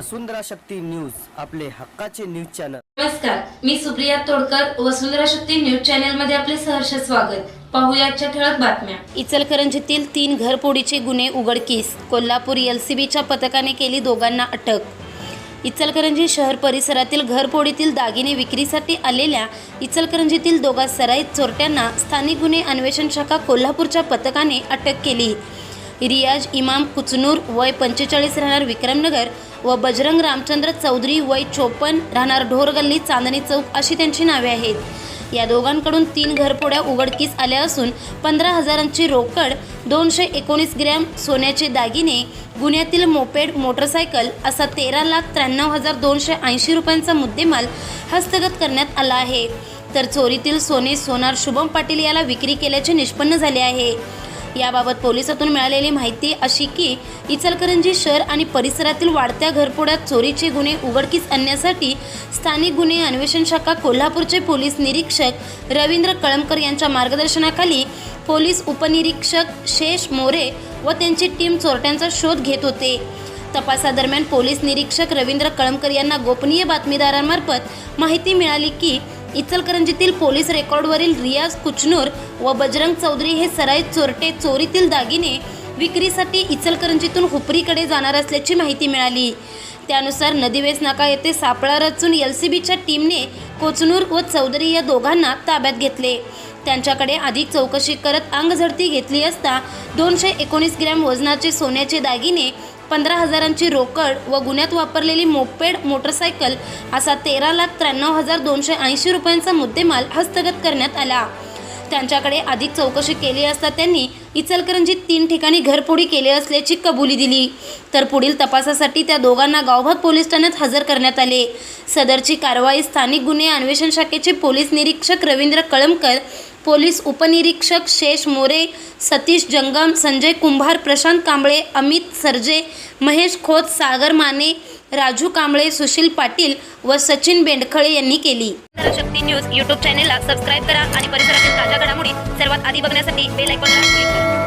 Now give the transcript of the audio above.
वसुंधरा Shakti news आपले हक्काचे news channel. नमस्कार मी सुप्रिया तोडकर वसुंधरा शक्ती न्यूज चॅनलमध्ये आपले सहर्ष स्वागत. पाहूया आजच्या ठळक बातम्या. इचलकरंजीतील तीन घरफोडीचे गुन्हे उघडकीस कोल्हापूर एलसीबीच्या पथकाने केली दोघांना अटक. इचलकरंजी शहर परिसरातील घरफोडीतील दागिने विक्रीसाठी आलेल्या इचलकरंजीतील दोघा सराईत चोरट्यांना स्थानिक गुन्हे अन्वेषण शाखा कोल्हापूरच्या पथकाने अटक केली. रियाज इमाम कुचनूर वय पंचेचाळीस राहणार विक्रमनगर व बजरंग रामचंद्र चौधरी वय चोपन्न राहणार ढोरगल्ली चांदणी चौक अशी त्यांची नावे आहेत. या दोघांकडून तीन घरपोड्या उघडकीस आल्या असून पंधरा हजारांची रोकड दोनशे एकोणीस ग्रॅम सोन्याचे दागिने गुन्ह्यातील मोपेड मोटरसायकल असा तेरा लाख त्र्याण्णव हजार दोनशे ऐंशी रुपयांचा मुद्देमाल हस्तगत करण्यात आला आहे. तर चोरीतील सोने सोनार शुभम पाटील याला विक्री केल्याचे निष्पन्न झाले आहे. याबाबत पोलिसातून मिळालेली माहिती अशी की इचलकरंजी शहर आणि परिसरातील वाढत्या घरपोड्यात चोरीचे गुन्हे उघडकीस आणण्यासाठी स्थानिक गुन्हे अन्वेषण शाखा कोल्हापूरचे पोलीस निरीक्षक रवींद्र कळमकर यांच्या मार्गदर्शनाखाली पोलीस उपनिरीक्षक शेष मोरे व त्यांची टीम चोरट्यांचा शोध घेत होते. तपासादरम्यान पोलीस निरीक्षक रवींद्र कळमकर यांना गोपनीय बातमीदारांमार्फत माहिती मिळाली की इचलकरंजीतील पोलीस रेकॉर्डवरील रियाज कुचनूर व बजरंग चौधरी हे सराईत चोरटे चोरीतील दागिने विक्रीसाठी इचलकरंजीतून हुपरीकडे जाणार असल्याची माहिती मिळाली. त्यानुसार नदीवेस नाका येथे सापळा रचून एल सी बीच्या टीमने कोचनूर व चौधरी या दोघांना ताब्यात घेतले. त्यांच्याकडे अधिक चौकशी करत अंगझडती घेतली असता दोनशे एकोणीस ग्रॅम वजनाचे सोन्याचे दागिने पंधरा हजारांची रोकड व गुन्ह्यात वापरलेली मोपेड मोटरसायकल असा तेरा लाख त्र्याण्णव हजार दोनशे ऐंशी रुपयांचा मुद्देमाल हस्तगत करण्यात आला. त्यांच्याकडे अधिक चौकशी केली असता त्यांनी इचलकरंजीत तीन ठिकाणी घरफोडी केली असल्याची कबुली दिली. तर पुढील तपासासाठी त्या दोघांना गावभाग पोलीस ठाण्यात हजर करण्यात आले. सदरची कारवाई स्थानिक गुन्हे अन्वेषण शाखेचे पोलीस निरीक्षक रवींद्र कळमकर पोलीस उपनिरीक्षक शेष मोरे सतीश जंगम संजय कुंभार प्रशांत कांबळे अमित सरजे महेश खोत सागर माने राजू कांबळे सुशील पाटील व सचिन बेंडखळे यांनी केली. शक्ती न्यूज यूट्यूब चॅनेलला सबस्क्राईब करा आणि परिसरातील ताज्या घडामोडी सर्वात आधी बघण्यासाठी बेल आयकॉनला क्लिक करा.